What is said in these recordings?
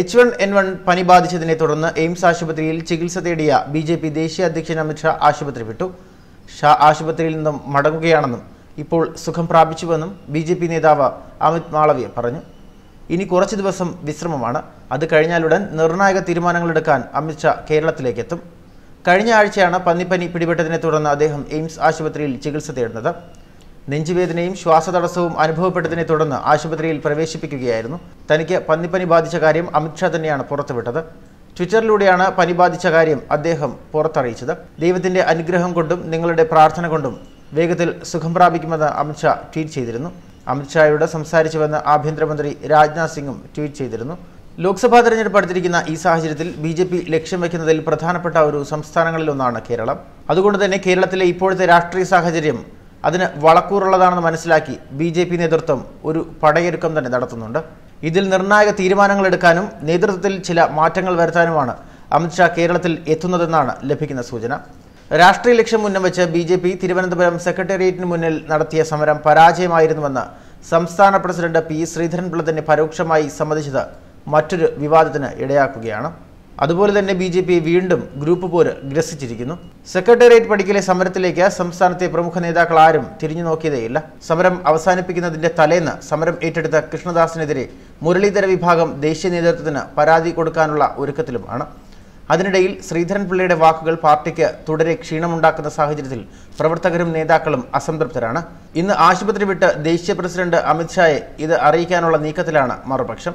H one N one പനി ബാധിച്ചതിനെ തുടർന്ന് AIIMS ആശുപത്രിയിൽ ചികിത്സ തേടിയ ബി ജെ പി ദേശീയ അധ്യക്ഷൻ അമിത്ഷാ ആശുപത്രി വിട്ടു ഷാ ആശുപത്രിയിൽ നിന്നും മടങ്ങുകയാണെന്നും ഇപ്പോൾ സുഖം പ്രാപിച്ചുവെന്നും ബി ജെ പി നേതാവ് അമിത് മാളവ്യ പറഞ്ഞു. ഇനി കുറച്ച് ദിവസം വിശ്രമമാണ്. അത് കഴിഞ്ഞാലുടൻ നിർണായക തീരുമാനങ്ങളെടുക്കാൻ അമിത്ഷാ കേരളത്തിലേക്കെത്തും. കഴിഞ്ഞ ആഴ്ചയാണ് പന്നിപ്പനി പിടിപെട്ടതിനെ തുടർന്ന് അദ്ദേഹം എയിംസ് ആശുപത്രിയിൽ ചികിത്സ തേടുന്നത്. നെഞ്ചുവേദനയും ശ്വാസതടസ്സവും അനുഭവപ്പെട്ടതിനെ തുടർന്ന് ആശുപത്രിയിൽ പ്രവേശിപ്പിക്കുകയായിരുന്നു. തനിക്ക് പന്നിപ്പനി ബാധിച്ച കാര്യം അമിത്ഷാ തന്നെയാണ് പുറത്തുവിട്ടത്. ട്വിറ്ററിലൂടെയാണ് പനി ബാധിച്ച കാര്യം അദ്ദേഹം പുറത്തറിയിച്ചത്. ദൈവത്തിന്റെ അനുഗ്രഹം കൊണ്ടും നിങ്ങളുടെ പ്രാർത്ഥന കൊണ്ടും വേഗത്തിൽ സുഖം പ്രാപിക്കുമെന്ന് അമിത്ഷാ ട്വീറ്റ് ചെയ്തിരുന്നു. അമിത്ഷായോട് സംസാരിച്ചുവെന്ന് ആഭ്യന്തരമന്ത്രി രാജ്നാഥ് സിംഗും ട്വീറ്റ് ചെയ്തിരുന്നു. ലോക്സഭാ തെരഞ്ഞെടുപ്പ് അടുത്തിരിക്കുന്ന ഈ സാഹചര്യത്തിൽ ബി ജെ പി ലക്ഷ്യം വയ്ക്കുന്നതിൽ പ്രധാനപ്പെട്ട ഒരു സംസ്ഥാനങ്ങളിലൊന്നാണ് കേരളം. അതുകൊണ്ട് തന്നെ കേരളത്തിലെ ഇപ്പോഴത്തെ രാഷ്ട്രീയ സാഹചര്യം അതിന് വളക്കൂറുള്ളതാണെന്ന് മനസ്സിലാക്കി ബി ജെ പി നേതൃത്വം ഒരു പടയൊരുക്കം തന്നെ നടത്തുന്നുണ്ട്. ഇതിൽ നിർണായക തീരുമാനങ്ങൾ എടുക്കാനും നേതൃത്വത്തിൽ ചില മാറ്റങ്ങൾ വരുത്താനുമാണ് അമിത്ഷാ കേരളത്തിൽ എത്തുന്നതെന്നാണ് ലഭിക്കുന്ന സൂചന. രാഷ്ട്രീയ ലക്ഷ്യം മുന്നിൽ വെച്ച് ബി ജെ പി തിരുവനന്തപുരം സെക്രട്ടേറിയറ്റിന് മുന്നിൽ നടത്തിയ സമരം പരാജയമായിരുന്നുവെന്ന് സംസ്ഥാന പ്രസിഡന്റ് പി ശ്രീധരൻപിള്ള തന്നെ പരോക്ഷമായി സമ്മതിച്ചത് മറ്റൊരു വിവാദത്തിന് ഇടയാക്കുകയാണ്. അതുപോലെ തന്നെ ബി ജെ പി വീണ്ടും ഗ്രൂപ്പ് പോര് ഗ്രസിച്ചിരിക്കുന്നു. സെക്രട്ടേറിയറ്റ് പടിക്കലെ സമരത്തിലേക്ക് സംസ്ഥാനത്തെ പ്രമുഖ നേതാക്കൾ ആരും തിരിഞ്ഞു നോക്കിയതേയില്ല. സമരം അവസാനിപ്പിക്കുന്നതിന്റെ തലേന്ന് സമരം ഏറ്റെടുത്ത കൃഷ്ണദാസിനെതിരെ മുരളീധര വിഭാഗം ദേശീയ നേതൃത്വത്തിന് പരാതി കൊടുക്കാനുള്ള ഒരുക്കത്തിലുമാണ് അതിനിടയിൽ ശ്രീധരൻപിള്ളയുടെ വാക്കുകൾ പാർട്ടിക്ക് തുടരെ ക്ഷീണമുണ്ടാക്കുന്ന സാഹചര്യത്തിൽ പ്രവർത്തകരും നേതാക്കളും അസംതൃപ്തരാണ്. ഇന്ന് ആശുപത്രി വിട്ട് ദേശീയ പ്രസിഡന്റ് അമിത്ഷായെ ഇത് അറിയിക്കാനുള്ള നീക്കത്തിലാണ് മറുപക്ഷം.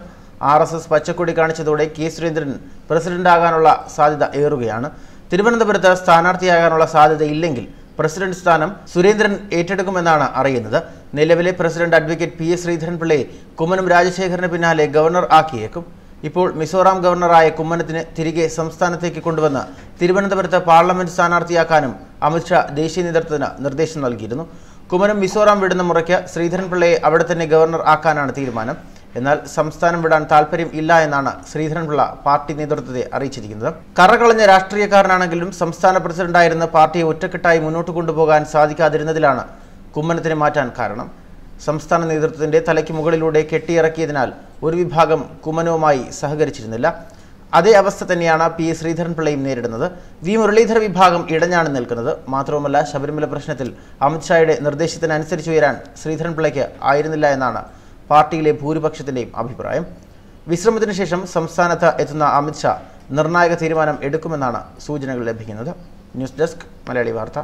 ആർ എസ് എസ് പച്ചക്കൊടി കാണിച്ചതോടെ കെ സുരേന്ദ്രൻ പ്രസിഡന്റാകാനുള്ള സാധ്യത ഏറുകയാണ്. തിരുവനന്തപുരത്ത് സ്ഥാനാർത്ഥിയാകാനുള്ള സാധ്യത ഇല്ലെങ്കിൽ പ്രസിഡന്റ് സ്ഥാനം സുരേന്ദ്രൻ ഏറ്റെടുക്കുമെന്നാണ് അറിയുന്നത്. നിലവിലെ പ്രസിഡന്റ് അഡ്വക്കേറ്റ് പി എസ് ശ്രീധരൻപിള്ളയെ കുമ്മനം രാജശേഖരന് പിന്നാലെ ഗവർണർ ആക്കിയേക്കും. ഇപ്പോൾ മിസോറാം ഗവർണറായ കുമ്മനത്തിന് തിരികെ സംസ്ഥാനത്തേക്ക് കൊണ്ടുവന്ന് തിരുവനന്തപുരത്ത് പാർലമെന്റ് സ്ഥാനാർത്ഥിയാക്കാനും അമിത്ഷാ ദേശീയ നേതൃത്വത്തിന് നിർദ്ദേശം നൽകിയിരുന്നു. കുമ്മനം മിസോറാം വിടുന്ന മുറയ്ക്ക് ശ്രീധരൻപിള്ളയെ അവിടെ തന്നെ ഗവർണർ ആക്കാനാണ് തീരുമാനം. എന്നാൽ സംസ്ഥാനം വിടാൻ താല്പര്യം ഇല്ല എന്നാണ് ശ്രീധരൻപിള്ള പാർട്ടി നേതൃത്വത്തെ അറിയിച്ചിരിക്കുന്നത്. കറകളഞ്ഞ രാഷ്ട്രീയക്കാരനാണെങ്കിലും സംസ്ഥാന പ്രസിഡന്റായിരുന്ന പാർട്ടിയെ ഒറ്റക്കെട്ടായി മുന്നോട്ട് കൊണ്ടുപോകാൻ സാധിക്കാതിരുന്നതിലാണ് കുമ്മനത്തിനെ മാറ്റാൻ കാരണം. സംസ്ഥാന നേതൃത്വത്തിന്റെ തലയ്ക്ക് മുകളിലൂടെ കെട്ടിയിറക്കിയതിനാൽ ഒരു വിഭാഗം കുമ്മനവുമായി സഹകരിച്ചിരുന്നില്ല. അതേ അവസ്ഥ തന്നെയാണ് പി ശ്രീധരൻപിള്ളയും നേരിടുന്നത്. വി മുരളീധര വിഭാഗം ഇടഞ്ഞാണ് നിൽക്കുന്നത്. മാത്രവുമല്ല ശബരിമല പ്രശ്നത്തിൽ അമിത്ഷായുടെ നിർദ്ദേശത്തിനനുസരിച്ച് ഉയരാൻ ശ്രീധരൻപിള്ളയ്ക്ക് ആയിരുന്നില്ല എന്നാണ് പാർട്ടിയിലെ ഭൂരിപക്ഷത്തിന്റെയും അഭിപ്രായം. വിശ്രമത്തിന് ശേഷം സംസ്ഥാനത്ത് എത്തുന്ന അമിത്ഷാ നിർണായക തീരുമാനം എടുക്കുമെന്നാണ് സൂചനകൾ ലഭിക്കുന്നത്. ന്യൂസ് ഡെസ്ക് മലയാളി വാർത്ത.